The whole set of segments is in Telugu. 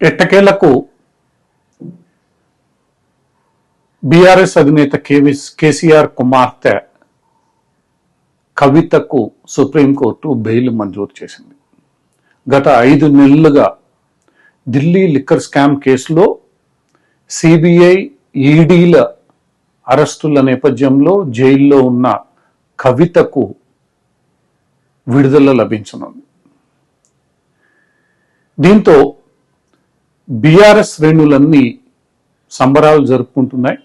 ఎట్టకేలకు బీఆర్ఎస్ అధినేత కేవీ కేసీఆర్ కుమార్తె కవితకు సుప్రీంకోర్టు బెయిల్ మంజూరు చేసింది. గత ఐదు నెలలుగా ఢిల్లీ లిక్కర్ స్కామ్ కేసులో సిబిఐ ఈడీల అరెస్టుల నేపథ్యంలో జైల్లో ఉన్న కవితకు విడుదల లభించనుంది. దీంతో బీఆర్ఎస్ శ్రేణులన్నీ సంబరాలు జరుపుకుంటున్నాయి.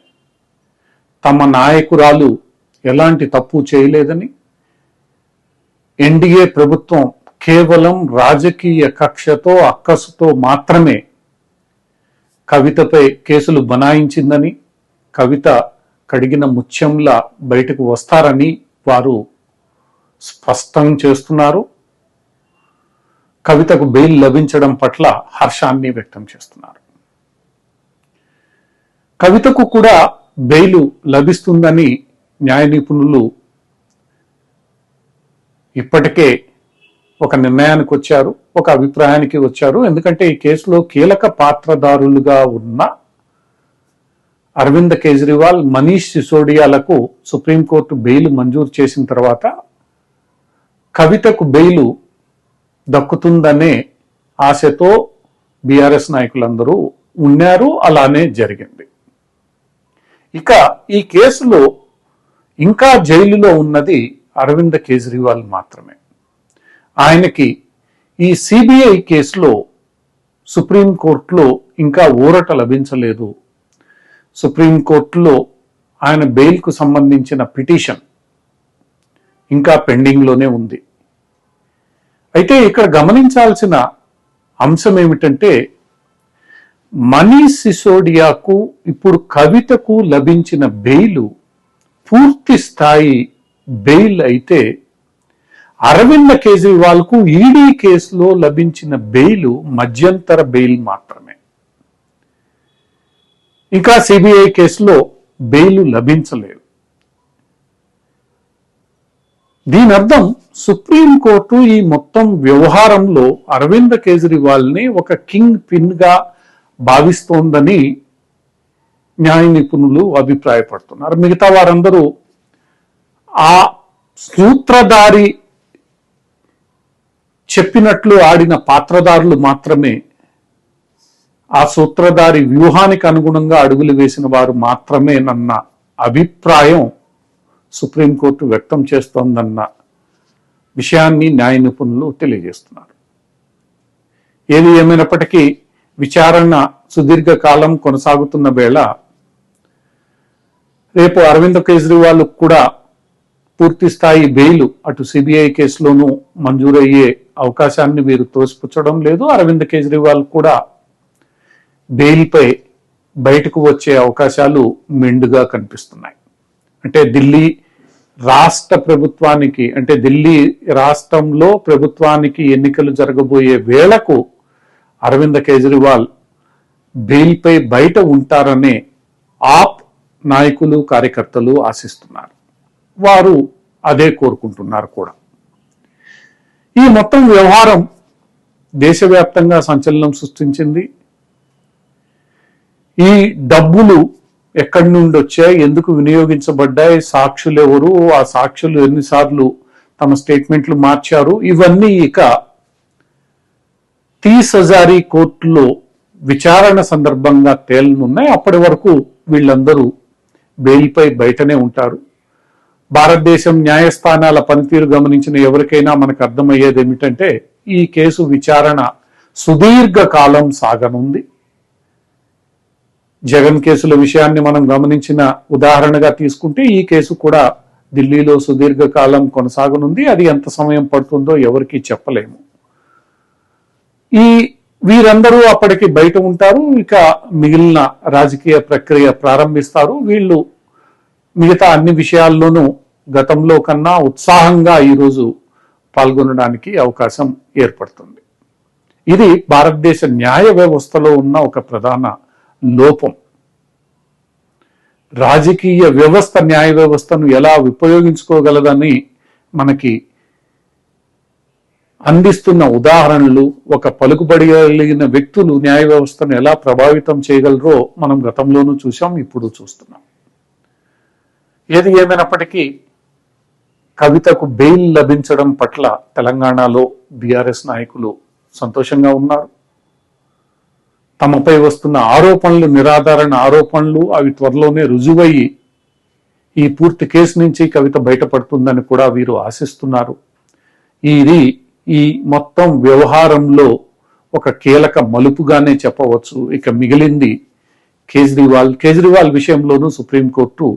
తమ నాయకురాలు ఎలాంటి తప్పు చేయలేదని ఎన్డీఏ ప్రభుత్వం కేవలం రాజకీయ కక్షతో అక్కసుతో మాత్రమే కవితపై కేసులు బనాయించిందని కవిత కడిగిన ముత్యంలా బయటకు వస్తారని వారు స్పష్టం చేస్తున్నారు. కవితకు బెయిల్ లభించడం పట్ల హర్షాన్ని వ్యక్తం చేస్తున్నారు. కవితకు కూడా బెయిలు లభిస్తుందని న్యాయ నిపుణులు ఇప్పటికే ఒక నిర్ణయానికి వచ్చారు ఒక అభిప్రాయానికి వచ్చారు. ఎందుకంటే ఈ కేసులో కీలక పాత్రదారులుగా ఉన్న అరవింద్ కేజ్రీవాల్ మనీష్ సిసోడియాలకు సుప్రీంకోర్టు బెయిల్ మంజూరు చేసిన తర్వాత కవితకు బెయిలు దక్కుతుందనే ఆశతో బీఆర్ఎస్ నాయకులందరూ ఉన్నారు అలానే జరిగింది. ఇక ఈ కేసులో ఇంకా జైలులో ఉన్నది అరవింద్ కేజ్రీవాల్ మాత్రమే. ఆయనకి ఈ సిబిఐ కేసులో సుప్రీంకోర్టులో ఇంకా ఊరట లభించలేదు. సుప్రీంకోర్టులో ఆయన బెయిల్కు సంబంధించిన పిటిషన్ ఇంకా పెండింగ్లోనే ఉంది. అయితే ఇక్కడ గమనించాల్సిన అంశం ఏమిటంటే మనీష్ సిసోడియాకు ఇప్పుడు కవితకు లభించిన బెయిల్ పూర్తి స్థాయి బెయిల్ అయితే అరవింద్ కేజ్రీవాల్కు ఈడీ కేసులో లభించిన బెయిల్ మధ్యంతర బెయిల్ మాత్రమే. ఇంకా సిబిఐ కేసులో బెయిల్ లభించలేదు. దీని అర్థం సుప్రీంకోర్టు ఈ మొత్తం వ్యవహారంలో అరవింద్ కేజ్రీవాల్ని ఒక కింగ్ పిన్గా భావిస్తోందని న్యాయ నిపుణులు అభిప్రాయపడుతున్నారు. మిగతా వారందరూ ఆ సూత్రధారి చెప్పినట్లు ఆడిన పాత్రదారులు మాత్రమే ఆ సూత్రధారి వ్యూహానికి అనుగుణంగా అడుగులు వేసిన వారు మాత్రమే నన్న అభిప్రాయం సుప్రీంకోర్టు వ్యక్తం చేస్తోందన్న విషయాన్ని న్యాయ నిపుణులు తెలియజేస్తున్నారు. ఏది ఏమైనప్పటికీ విచారణ సుదీర్ఘ కాలం కొనసాగుతున్న వేళ రేపు అరవింద్ కేజ్రీవాల్ కూడా పూర్తి స్థాయి బెయిల్ అటు సిబిఐ కేసులోనూ మంజూరయ్యే అవకాశాన్ని వీరు తోసిపుచ్చడం లేదు. అరవింద్ కేజ్రీవాల్ కూడా బెయిల్పై బయటకు వచ్చే అవకాశాలు మెండుగా కనిపిస్తున్నాయి. అంటే ఢిల్లీ రాష్ట్ర ప్రభుత్వానికి అంటే ఢిల్లీ రాష్ట్రంలో ప్రభుత్వానికి ఎన్నికలు జరగబోయే వేళకు అరవింద్ కేజ్రీవాల్ బెయిల్పై బయట ఉంటారనే ఆప్ నాయకులు కార్యకర్తలు ఆశిస్తున్నారు. వారు అదే కోరుకుంటున్నారు కూడా. ఈ మొత్తం వ్యవహారం దేశవ్యాప్తంగా సంచలనం సృష్టించింది. ఈ డబ్బులు ఎక్కడి నుండి వచ్చాయి ఎందుకు వినియోగించబడ్డాయి సాక్షులు ఎవరు ఆ సాక్షులు ఎన్నిసార్లు తమ స్టేట్మెంట్లు మార్చారు ఇవన్నీ ఇక తీస్ హజారీ కోర్టులో విచారణ సందర్భంగా తేలనున్నాయి. అప్పటి వరకు వీళ్ళందరూ బెయిల్పై బయటనే ఉంటారు. భారతదేశం న్యాయస్థానాల పనితీరు గమనించిన ఎవరికైనా మనకు అర్థమయ్యేది ఏమిటంటే ఈ కేసు విచారణ సుదీర్ఘ కాలం సాగనుంది. జగన్ కేసుల విషయాన్ని మనం గమనించిన ఉదాహరణగా తీసుకుంటే ఈ కేసు కూడా ఢిల్లీలో సుదీర్ఘకాలం కొనసాగనుంది. అది ఎంత సమయం పడుతుందో ఎవరికి చెప్పలేము. ఈ వీరందరూ అప్పటికి బయట ఉంటారు. ఇక మిగిలిన రాజకీయ ప్రక్రియ ప్రారంభిస్తారు. వీళ్ళు మిగతా అన్ని విషయాల్లోనూ గతంలో కన్నా ఉత్సాహంగా ఈరోజు పాల్గొనడానికి అవకాశం ఏర్పడుతుంది. ఇది భారతదేశ న్యాయ వ్యవస్థలో ఉన్న ఒక ప్రధాన లోపం. రాజకీయ వ్యవస్థ న్యాయ వ్యవస్థను ఎలా ఉపయోగించుకోగలదని మనకి అందిస్తున్న ఉదాహరణలు ఒక పలుకుబడి కలిగిన వ్యక్తులు న్యాయ వ్యవస్థను ఎలా ప్రభావితం చేయగలరో మనం గతంలోనూ చూసాం ఇప్పుడు చూస్తున్నాం. ఏది ఏమైనప్పటికీ కవితకు బెయిల్ లభించడం పట్ల తెలంగాణలో బీఆర్ఎస్ నాయకులు సంతోషంగా ఉన్నారు. తమపై వస్తున్న ఆరోపణలు నిరాధారణ ఆరోపణలు అవి త్వరలోనే రుజువయ్యి ఈ పూర్తి కేసు నుంచి కవిత బయటపడుతుందని కూడా వీరు ఆశిస్తున్నారు. ఇది ఈ మొత్తం వ్యవహారంలో ఒక కీలక మలుపుగానే చెప్పవచ్చు. ఇక మిగిలింది కేజ్రీవాల్ కేజ్రీవాల్ విషయంలోనూ సుప్రీంకోర్టు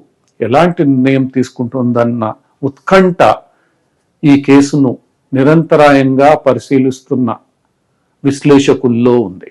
ఎలాంటి నిర్ణయం తీసుకుంటుందన్న ఉత్కంఠ ఈ కేసును నిరంతరాయంగా పరిశీలిస్తున్న విశ్లేషకుల్లో ఉంది.